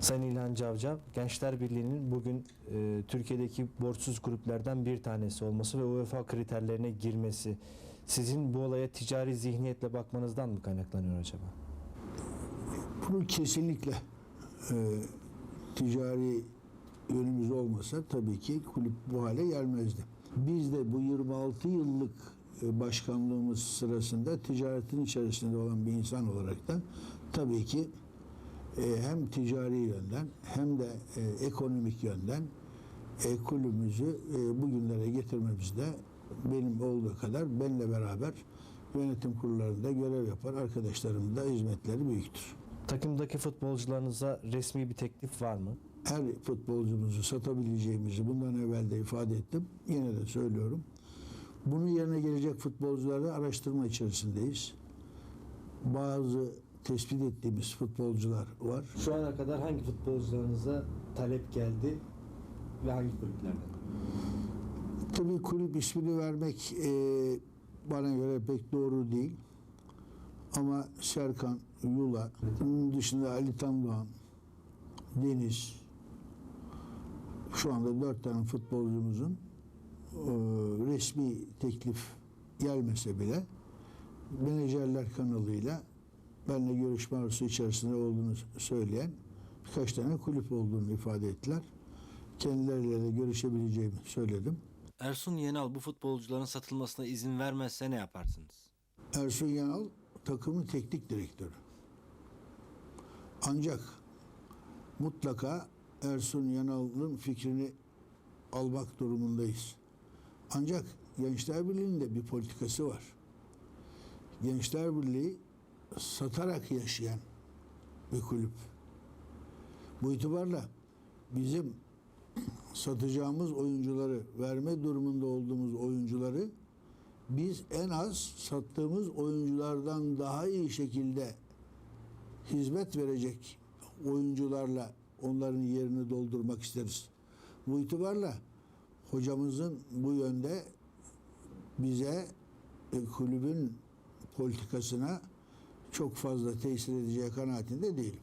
Sayın İlhan Cavcav, Gençler Birliği'nin bugün e, Türkiye'deki borçsuz kulüplerden bir tanesi olması ve UEFA kriterlerine girmesi sizin bu olaya ticari zihniyetle bakmanızdan mı kaynaklanıyor acaba? Bunu kesinlikle e, ticari yönümüz olmasa tabii ki kulüp bu hale gelmezdi. Biz de bu 26 yıllık e, başkanlığımız sırasında ticaretin içerisinde olan bir insan olarak da tabii ki hem ticari yönden hem de e, ekonomik yönden e, kulübümüzü e, bugünlere getirmemizde benim olduğu kadar benle beraber yönetim kurullarında görev yapan arkadaşlarımın da hizmetleri büyüktür. Takımdaki futbolcularınıza resmi bir teklif var mı? her futbolcumuzu satabileceğimizi bundan evvel de ifade ettim. Yine de söylüyorum. Bunun yerine gelecek futbolcuları araştırma içerisindeyiz. Bazı tespit ettiğimiz futbolcular var. Şu ana kadar hangi futbolcularınıza talep geldi ve hangi kulüplerden? Tabii kulüp ismini vermek e, bana göre pek doğru değil. Ama Serkan Yula, bunun dışında Ali Tandoğan, Deniz, şu anda dört tane futbolcumuzun e, resmi teklif gelmese bile menajerler kanalıyla benimle görüşme arzusu içerisinde olduğunu söyleyen birkaç tane kulüp olduğunu ifade ettiler. Kendileriyle de görüşebileceğimi söyledim. Ersun Yenal bu futbolcuların satılmasına izin vermezse ne yaparsınız? Ersun Yanal takımın teknik direktörü. Ancak mutlaka Ersun Yanal'ın fikrini almak durumundayız. Ancak Gençler Birliği'nin de bir politikası var. Gençler Birliği satarak yaşayan bir kulüp. Bu itibarla bizim satacağımız oyuncuları, verme durumunda olduğumuz oyuncuları biz en az sattığımız oyunculardan daha iyi şekilde hizmet verecek oyuncularla onların yerini doldurmak isteriz. Bu itibarla hocamızın bu yönde bize e, kulübün politikasına çok fazla tesir edeceği kanaatinde değilim.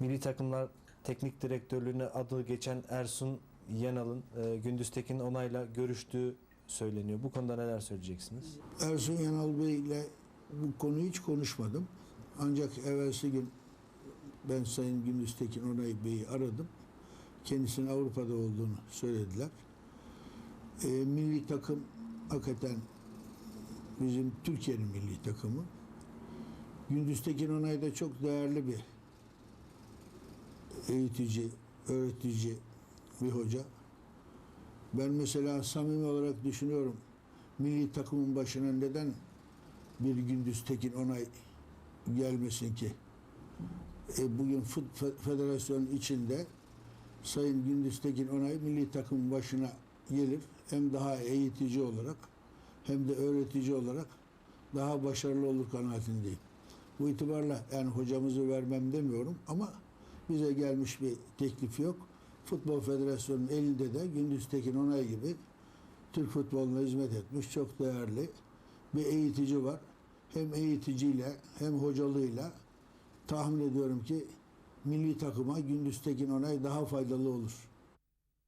Milli takımlar teknik direktörlüğüne adı geçen Ersun Yanal'ın e, Gündüz Tekin onayla görüştüğü söyleniyor. Bu konuda neler söyleyeceksiniz? Ersun Yanal Bey ile bu konuyu hiç konuşmadım. Ancak evvelsi gün ben Sayın Gündüz Tekin Onay Bey'i aradım. Kendisinin Avrupa'da olduğunu söylediler. E, milli takım hakikaten bizim Türkiye'nin milli takımı. Gündüz Tekin Onay da çok değerli bir eğitici, öğretici bir hoca. Ben mesela samimi olarak düşünüyorum. Milli takımın başına neden bir gündüz Tekin Onay gelmesin ki? E, bugün fut fe- federasyonun içinde Sayın Gündüz Tekin Onay milli takımın başına gelir. Hem daha eğitici olarak hem de öğretici olarak daha başarılı olur kanaatindeyim. Bu itibarla yani hocamızı vermem demiyorum ama bize gelmiş bir teklif yok. Futbol Federasyonu'nun elinde de Gündüz Tekin Onay gibi Türk futboluna hizmet etmiş çok değerli bir eğitici var. Hem eğiticiyle hem hocalığıyla tahmin ediyorum ki milli takıma Gündüz Tekin Onay daha faydalı olur.